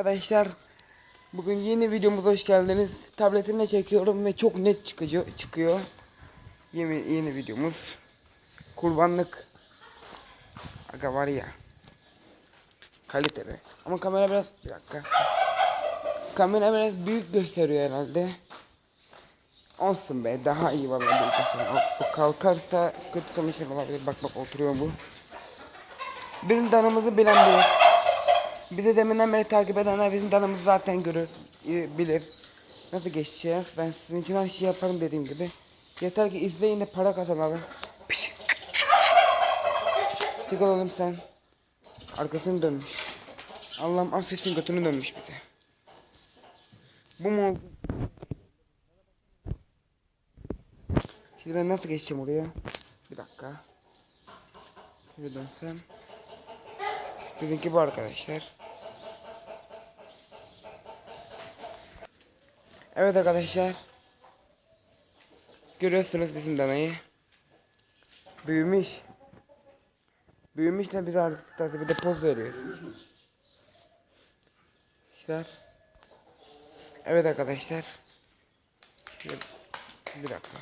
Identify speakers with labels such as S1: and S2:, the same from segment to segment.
S1: Arkadaşlar bugün yeni videomuza hoş geldiniz. Tabletimle çekiyorum ve çok net çıkıyor. çıkıyor. Yeni, yeni videomuz. Kurbanlık. Aga var ya. Kaliteli. Ama kamera biraz bir dakika. Kamera biraz büyük gösteriyor herhalde. Olsun be daha iyi vallahi büyük. Bu kalkarsa kötü sonuçlar olabilir. Bak bak oturuyor bu. Bizim danımızı bilen bilir. Bizi deminden beri takip edenler bizim danımızı zaten görür, i- bilir. Nasıl geçeceğiz? Ben sizin için her şeyi yaparım dediğim gibi. Yeter ki izleyin de para kazanalım. Piş. Çık oğlum sen. Arkasını dönmüş. Allah'ım affetsin götünü dönmüş bize. Bu mu oldu? Şimdi ben nasıl geçeceğim oraya? Bir dakika. Şöyle dönsem. Bizimki bu arkadaşlar. Evet arkadaşlar. Görüyorsunuz bizim danayı. Büyümüş. Büyümüş de bize artık bir de poz veriyor. İşte. Evet arkadaşlar. Bir dakika.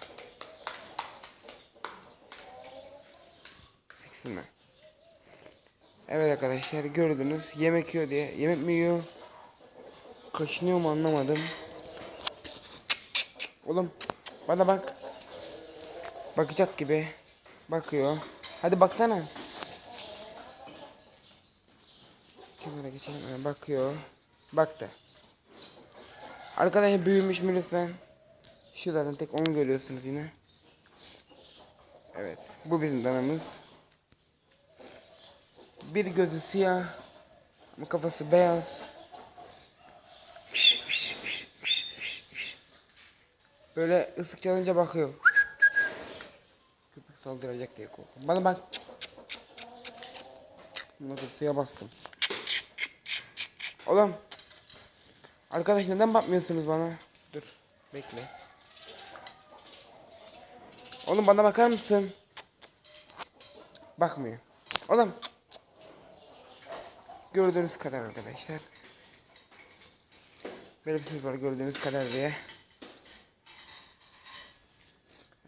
S1: Siksinler. Evet arkadaşlar gördünüz. Yemek yiyor diye. Yemek mi yiyor? Kaşınıyor mu anlamadım. Pis pis. oğlum bana bak. Bakacak gibi. Bakıyor. Hadi baksana. Kenara geçelim. Bakıyor. Baktı. Arkadaşlar büyümüş mü lütfen? Şu zaten tek onu görüyorsunuz yine. Evet bu bizim danamız bir gözü siyah ama kafası beyaz. Böyle ısık çalınca bakıyor. Köpek saldıracak diye korkuyorum. Bana bak. Bunları suya bastım. Oğlum. Arkadaş neden bakmıyorsunuz bana? Dur. Bekle. Oğlum bana bakar mısın? Bakmıyor. Oğlum. Gördüğünüz kadar arkadaşlar. Böyle ses var gördüğünüz kadar diye.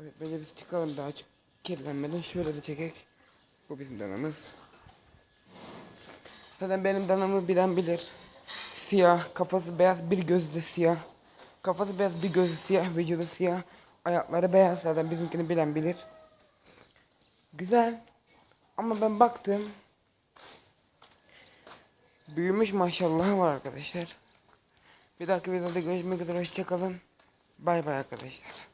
S1: Evet bence biz çıkalım daha çok kirlenmeden şöyle de çekek. Bu bizim danamız. Zaten benim danamı bilen bilir. Siyah, kafası beyaz, bir gözü de siyah. Kafası beyaz, bir gözü siyah, vücudu siyah. Ayakları beyaz zaten bizimkini bilen bilir. Güzel. Ama ben baktım. Büyümüş maşallah var arkadaşlar. Bir dahaki videoda görüşmek üzere hoşçakalın. Bay bay arkadaşlar.